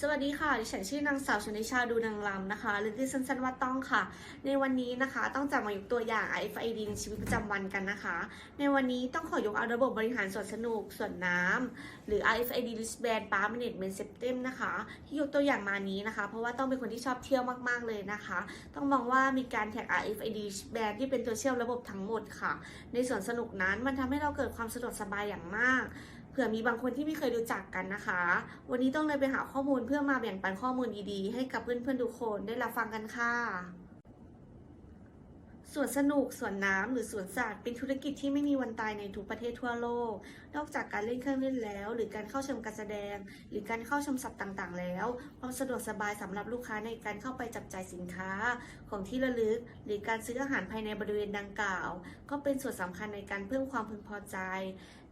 สวัสดีค่ะ ดิฉันชื่อนางสาวชนิชาดูนางลำนะคะหรือที่สั้นๆว่าต้องค่ะ ในวันนี้นะคะต้องจะมายกตัวอย่าง RFID ในชีวิตประจำวันกันนะคะ ในวันนี้ต้องขอยกเอาระบบบริหารสวนสนุกสวนน้ำหรือ RFID wristband Park Management System นะคะ ที่ยกตัวอย่างมานี้นะคะ เพราะว่าต้องเป็นคนที่ชอบเที่ยวมากๆเลยนะคะ ต้องมองว่ามีการแท็ก RFID wristband ที่เป็นตัวเชื่อมระบบทั้งหมดค่ะ ในสวนสนุกนั้นมันทำให้เราเกิดความสะดวกสบายอย่างมาก ผื่อมีบางคนที่ไม่เคยรู้จักกันนะคะ วันนี้ต้องเลยไปหาข้อมูลเพื่อมาแบ่งปันข้อมูลดีๆ ให้กับเพื่อนๆทุกคนได้รับฟังกันค่ะ สวนสนุกสวนน้ำหรือสวนสัตว์เป็นธุรกิจที่ไม่มีวันตายในทุกประเทศทั่วโลก นอกจากการเล่นเครื่องเล่นแล้ว หรือการเข้าชมการแสดง หรือการเข้าชมสัตว์ต่างๆ แล้ว ความสะดวกสบายสำหรับลูกค้าในการเข้าไปจับจ่ายสินค้า ของที่ระลึก หรือการซื้ออาหารภายในบริเวณดังกล่าว ก็เป็นส่วนสำคัญในการเพิ่มความพึงพอใจ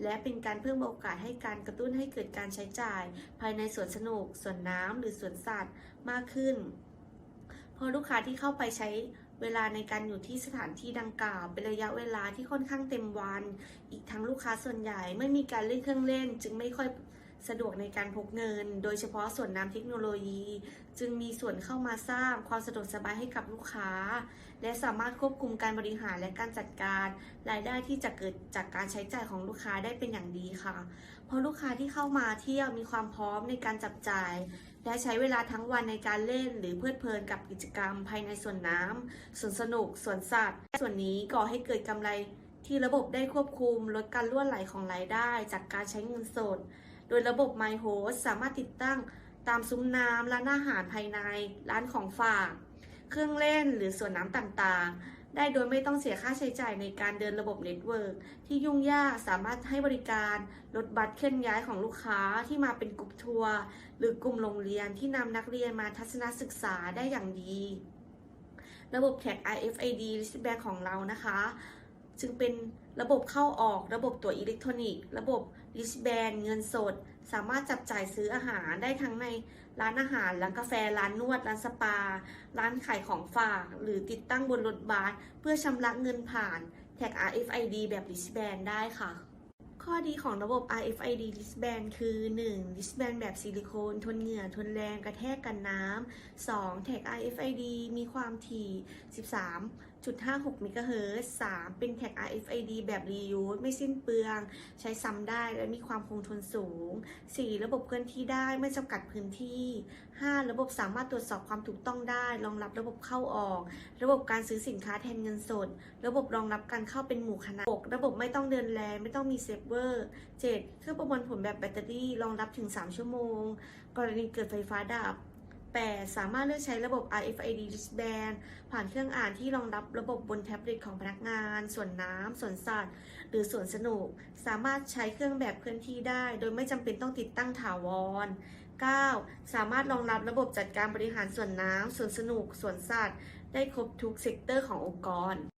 และเป็นการเพิ่มโอกาสให้การกระตุ้นให้เกิดการใช้จ่าย ภายในสวนสนุกสวนน้ำหรือสวนสัตว์มากขึ้นเพราะลูกค้าที่เข้าไปใช้ เวลาในการอยู่ที่สถานที่ดังกล่าว เป็นระยะเวลาที่ค่อนข้างเต็มวัน อีกทั้งลูกค้าส่วนใหญ่ไม่มีการเล่นเครื่องเล่น จึงไม่ค่อย สะดวกในการพกเงิน โดยเฉพาะส่วนน้ำเทคโนโลยี จึงมีส่วนเข้ามาสร้างความสะดวกสบายให้กับลูกค้า และสามารถควบคุมการบริหารและการจัดการ รายได้ที่จะเกิดจากการใช้จ่ายของลูกค้าได้เป็นอย่างดีค่ะ เพราะลูกค้าที่เข้ามาเที่ยวมีความพร้อมในการจับจ่าย และใช้เวลาทั้งวันในการเล่น หรือเพลิดเพลินกับกิจกรรม ภายในสวนน้ำสวนสนุกสวนสัตว์ส่วนนี้ก่อให้เกิดกำไรที่ระบบได้ควบคุมลดการล่วไหลของรายได้ จากการใช้เงินสด โดยระบบ My Host สามารถติดตั้งตามซุ้มน้ำร้านอาหารภายใน ร้านของฝาก เครื่องเล่นหรือสวนน้ำต่างๆ ได้โดยไม่ต้องเสียค่าใช้จ่ายในการเดินระบบเน็ตเวิร์กที่ยุ่งยากสามารถให้บริการลดบัตรเคลื่อนย้ายของลูกค้าที่มาเป็นกลุ่มทัวร์หรือกลุ่มโรงเรียนที่นำนักเรียนมาทัศนศึกษาได้อย่างดี ระบบแท็ก RFID wristband ของเรานะคะ จึงเป็นระบบเข้าออก ระบบตัวอิเล็กทรอนิกส์ ระบบ ลิชแบนเงินสด สามารถจับจ่ายซื้ออาหารได้ทั้งในร้านอาหาร ร้านกาแฟ ร้านนวด ร้านสปา ร้านขายของฝาก หรือติดตั้งบนรถบัสเพื่อชำระเงินผ่านแท็ก RFID แบบลิสบอนได้ค่ะ ข้อดีของระบบ RFID ลิสบอนคือ 1. wristband แบบซิลิโคน ทนเหงื่อ ทนแรง กระแทกกันน้ำ 2. แท็ก RFID มีความถี่ 13 1.56มิโ3เฮิร์สสามเป็นแท็ก RFID แบบ reuse ไม่สิ้นเปลือง ใช้ซ้ำได้และมีความคงทนสูง 4. ระบบเคลื่อนที่ได้ไม่จำกัดพื้นที่ 5. ระบบสามารถตรวจสอบความถูกต้องได้ รองรับระบบเข้าออก ระบบการซื้อสินค้าแทนเงินสด ระบบรองรับการเข้าเป็นหมู่คณะ 6. ระบบไม่ต้องเดินแลไม่ต้องมีเซฟเวอร์ 7. เครื่องประมวลผลแบบแบตเตอรี่รองรับถึง 3 ชั่วโมง กรณีเกิดไฟฟ้าดับ 8. สามารถเลือกใช้ระบบ RFID wristband ผ่านเครื่องอ่านที่รองรับระบบบนแท็บเล็ตของพนักงาน ส่วนน้ำสวนสัตว์ หรือสวนสนุก สามารถใช้เครื่องแบบเคลื่อนที่ได้ โดยไม่จำเป็นต้องติดตั้งถาวร 9. สามารถรองรับระบบจัดการบริหารส่วนน้ำสวนสนุกสวนสัตว์ ได้ครบทุกเซกเตอร์ขององค์กร